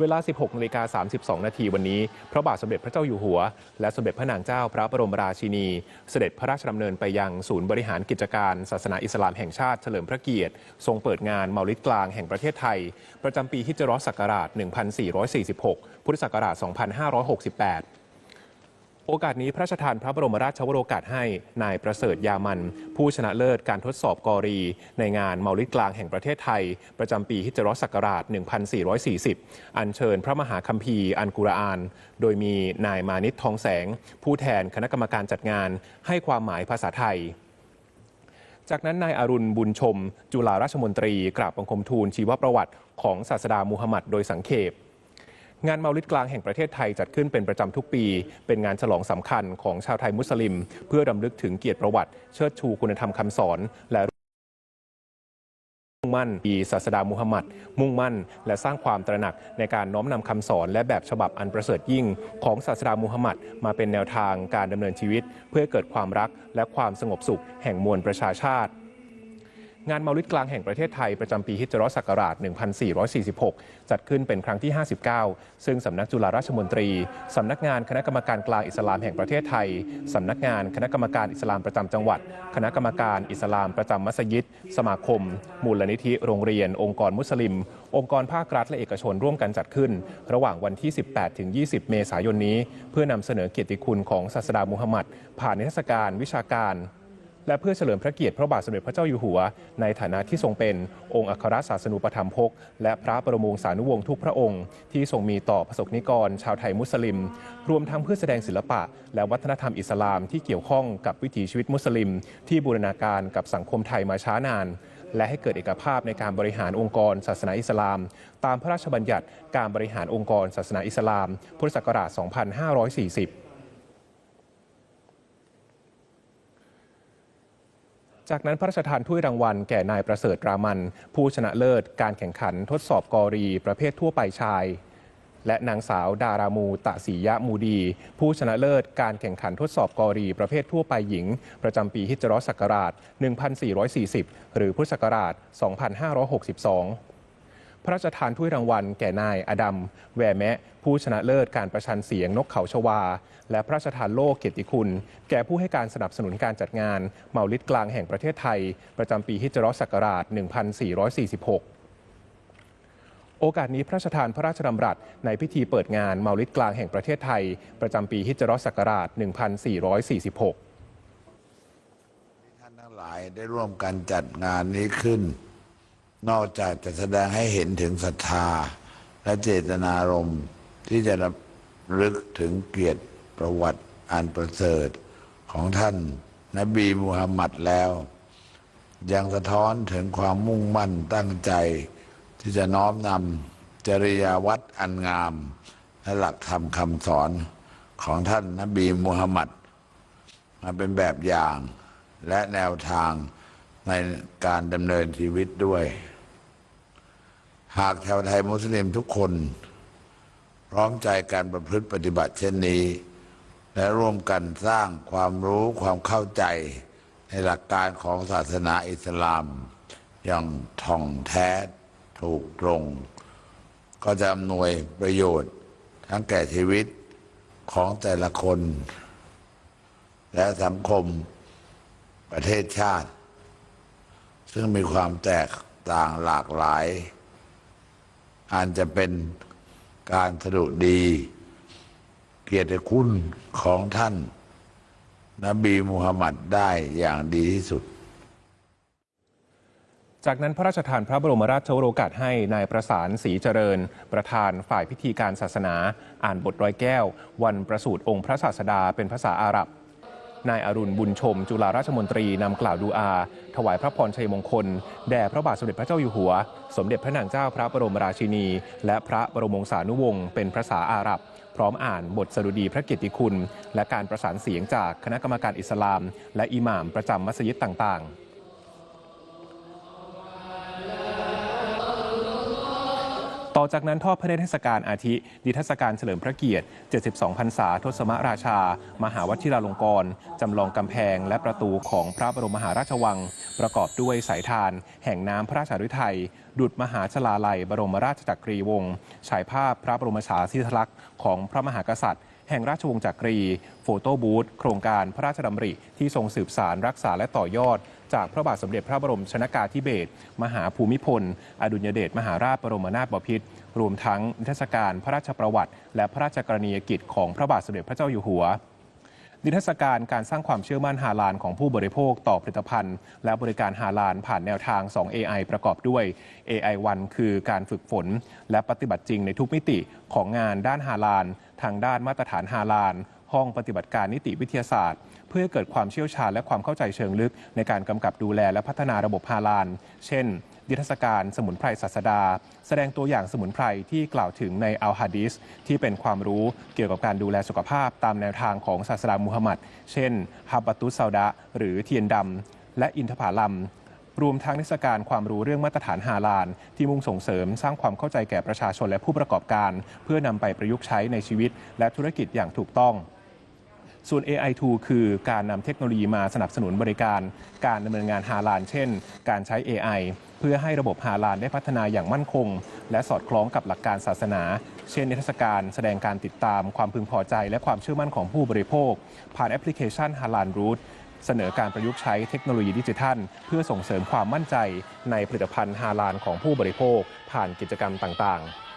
เวลา 16นาฬิกา32 นาทีวันนี้ พระบาทสมเด็จพระเจ้าอยู่หัว และสมเด็จพระนางเจ้าพระบรมราชินี เสด็จพระราชดำเนินไปยังศูนย์บริหารกิจการ ศาสนาอิสลามแห่งชาติเฉลิมพระเกียรติ ทรงเปิดงานเมาลิดกลางแห่งประเทศไทย ประจำปีฮิจรัสศักราช 1446 พุทธศักราช 2568 โอกาสนี้พระราชทานพระบรมราชวโรกาสให้นายประเสริฐยามัน ผู้ชนะเลิศการทดสอบกอรี ในงานเมาลิดกลางแห่งประเทศไทย ประจำปีฮิจรัสศักราช 1440 อัญเชิญพระมหาคัมภีร์อันกุรอาน โดยมีนายมานิตทองแสง ผู้แทนคณะกรรมการจัดงาน ให้ความหมายภาษาไทยจากนั้นนายอารุณบุญชม จุฬาราชมนตรี กราบบังคมทูลชีวประวัติของศาสดามูฮัมหมัดโดยสังเขป งานเมาลิดกลางแห่งประเทศไทยจัดขึ้นเป็นประจำทุกปี เป็นงานฉลองสำคัญของชาวไทยมุสลิม เพื่อรำลึกถึงเกียรติประวัติ เชิดชูคุณธรรมคำสอน และมุ่งมั่นปีศาสดามูฮัมหมัดมุ่งมั่น และสร้างความตระหนักในการน้อมนำคำสอนและแบบฉบับอันประเสริฐยิ่ง ของศาสดามูฮัมหมัดมาเป็นแนวทางการดำเนินชีวิต เพื่อเกิดความรักและความสงบสุขแห่งมวลประชาชาติ งานเมาลิดกลางแห่งประเทศไทยประจำปีฮิจรัสศักราช 1446 จัดขึ้นเป็นครั้งที่ 59 ซึ่งสำนักจุฬาราชมนตรี สำนักงานคณะกรรมการกลางอิสลามแห่งประเทศไทย สำนักงานคณะกรรมการอิสลามประจำจังหวัด คณะกรรมการอิสลามประจำมัสยิด สมาคม มูลนิธิ โรงเรียน องค์กรมุสลิม องค์กรภาครัฐและเอกชนร่วมกันจัดขึ้น ระหว่างวันที่ 18 ถึง 20 เมษายนนี้ เพื่อนำเสนอเกียรติคุณของศาสดามูฮัมมัดผ่านนิทรรศการวิชาการ และเพื่อเฉลิมพระเกียรติพระบาทสมเด็จพระเจ้าอยู่หัว ในฐานะที่ทรงเป็นองค์อัครศาสนูปถัมภกและพระบรมวงศานุวงศ์ทุกพระองค์ ที่ทรงมีต่อประสบนิกร ชาวไทยมุสลิม รวมทั้งเพื่อแสดงศิลปะ และวัฒนธรรมอิสลามที่เกี่ยวข้องกับวิถีชีวิตมุสลิม ที่บูรณาการกับสังคมไทยมาช้านาน และให้เกิดเอกภาพในการบริหารองค์กรศาสนาอิสลาม ตามพระราชบัญญัติการบริหารองค์กรศาสนาอิสลาม พุทธศักราช 2540 จากนั้นพระราชทานถ้วยรางวัลแก่นายประเสริฐรามัน ผู้ชนะเลิศการแข่งขันทดสอบกอรี ประเภททั่วไปชาย และนางสาวดารามูตะศรียะมูดี ผู้ชนะเลิศการแข่งขันทดสอบกอรี ประเภททั่วไปหญิง ประจำปีฮิจรัสศักราช 1440 หรือพุทธศักราช 2562 พระราชทานถ้วยรางวัลแก่นายอดัมแวแมะ ผู้ชนะเลิศการประชันเสียงนกเขาชวา และพระราชทานโล่เกียรติคุณ แก่ผู้ให้การสนับสนุนการจัดงานเมาลิดกลางแห่งประเทศไทย ประจำปีฮิจรัสศักราช 1446โอกาสนี้พระราชทานพระราชดำรัสในพิธีเปิดงานเมาลิดกลางแห่งประเทศไทย ประจำปีฮิจรัสศักราช 1446 ท่านทั้งหลายได้ร่วมกันจัดงานนี้ขึ้น นอกจากจะแสดงให้เห็นถึงศรัทธา และเจตนารมณ์ที่จะระลึกถึงเกียรติประวัติอันประเสริฐของท่านนบีมูฮัมมัดแล้ว ยังสะท้อนถึงความมุ่งมั่นตั้งใจ ที่จะน้อมนำจริยาวัดอันงาม และหลักธรรมคำสอนของท่านนบีมูฮัมมัดมาเป็นแบบอย่างและแนวทางในการดำเนินชีวิตด้วย หากชาวไทยมุสลิมทุกคน พร้อมใจการประพฤติปฏิบัติเช่นนี้ และร่วมกันสร้างความรู้ความเข้าใจในหลักการของศาสนาอิสลาม อย่างท่องแท้ถูกตรง ก็จะอำนวยประโยชน์ทั้งแก่ชีวิตของแต่ละคน และสังคมประเทศชาติ ซึ่งมีความแตกต่างหลากหลาย อาจจะเป็นการสะดุดี เกียรติคุณของท่าน นบีมุฮัมมัดได้อย่างดีที่สุด จากนั้นพระราชทานพระบรมราชโองกาสให้นายประสานศรีเจริญ ประธานฝ่ายพิธีการศาสนา อ่านบทร้อยแก้ว วันประสูติองค์พระศาสดาเป็นภาษาอาหรับ นายอรุณบุญชม จุฬาราชมนตรีนำกล่าวดูอา ถวายพระพรชัยมงคล แด่พระบาทสมเด็จพระเจ้าอยู่หัว สมเด็จพระนางเจ้าพระบรมราชินี และพระบรมวงศานุวงศ์เป็นภาษาอาหรับ พร้อมอ่านบทสรุดีพระเกียรติคุณ และการประสานเสียงจากคณะกรรมการอิสลาม และอิหม่ามประจำมัสยิดต่างๆ ต่อจากนั้นทอดพระเนตรเทศกาลอาทิ นิทรรศการเฉลิมพระเกียรติ 72 พรรษาทศมราชา มหาวชิราลงกรณ์จำลองกำแพงและประตูของพระบรมมหาราชวัง ประกอบด้วยสายทาน แห่งน้ำพระราชฤทัย ดุจมหาชลาลัย บรมราชจักรีวงศ์ฉายภาพพระบรมฉายาธิลักษณ์ของพระมหากษัตริย์แห่งราชวงศ์จักรี โฟโต้บูธ โครงการพระราชดำริ ที่ทรงสืบสารรักษาและต่อยอด จากพระบาทสมเด็จพระบรมชนากาธิเบศรมหาภูมิพล อดุลยเดชมหาราชบรมนาถบพิตรรวมทั้งนิทรรศการพระราชประวัติ และพระราชกรณียกิจของพระบาทสมเด็จพระเจ้าอยู่หัวนิทรรศการการสร้างความเชื่อมั่นฮาลานของผู้บริโภคต่อผลิตภัณฑ์ และบริการฮาลานผ่านแนวทาง 2 AI ประกอบด้วย AI 1คือการฝึกฝน และปฏิบัติจริงในทุกมิติของงานด้านฮาลาน ทางด้านมาตรฐานฮาลาน ห้องปฏิบัติการนิติวิทยาศาสตร์ เพื่อเกิดความเชี่ยวชาญและความเข้าใจเชิงลึก ในการกำกับดูแลและพัฒนาระบบฮาลาน เช่นนิทรรศการสมุนไพรศาสดา แสดงตัวอย่างสมุนไพรที่กล่าวถึงในอัลฮะดีสที่เป็นความรู้เกี่ยวกับการดูแลสุขภาพตามแนวทางของศาสดามุฮัมมัด เช่นฮับบัตุสซาดะ หรือเทียนดำ และอินทผลัมรวมทั้งนิทรรศการความรู้เรื่องมาตรฐานฮาลาลที่มุ่งส่งเสริมสร้างความเข้าใจแก่ประชาชนและผู้ประกอบการ เพื่อนำไปประยุกต์ใช้ในชีวิต และธุรกิจอย่างถูกต้อง ส่วน AI2 คือการนำเทคโนโลยีมาสนับสนุนบริการ การดำเนินงานฮาลานเช่น การใช้ AI เพื่อให้ระบบฮาลานได้พัฒนาอย่างมั่นคง และสอดคล้องกับหลักการศาสนา เช่นนิทรรศการแสดงการติดตามความพึงพอใจและความเชื่อมั่นของผู้บริโภค ผ่านแอปพลิเคชันฮาลานรูทเสนอการประยุกต์ใช้เทคโนโลยีดิจิทัล เพื่อส่งเสริมความมั่นใจในผลิตภัณฑ์ฮาลานของผู้บริโภค ผ่านกิจกรรมต่างๆ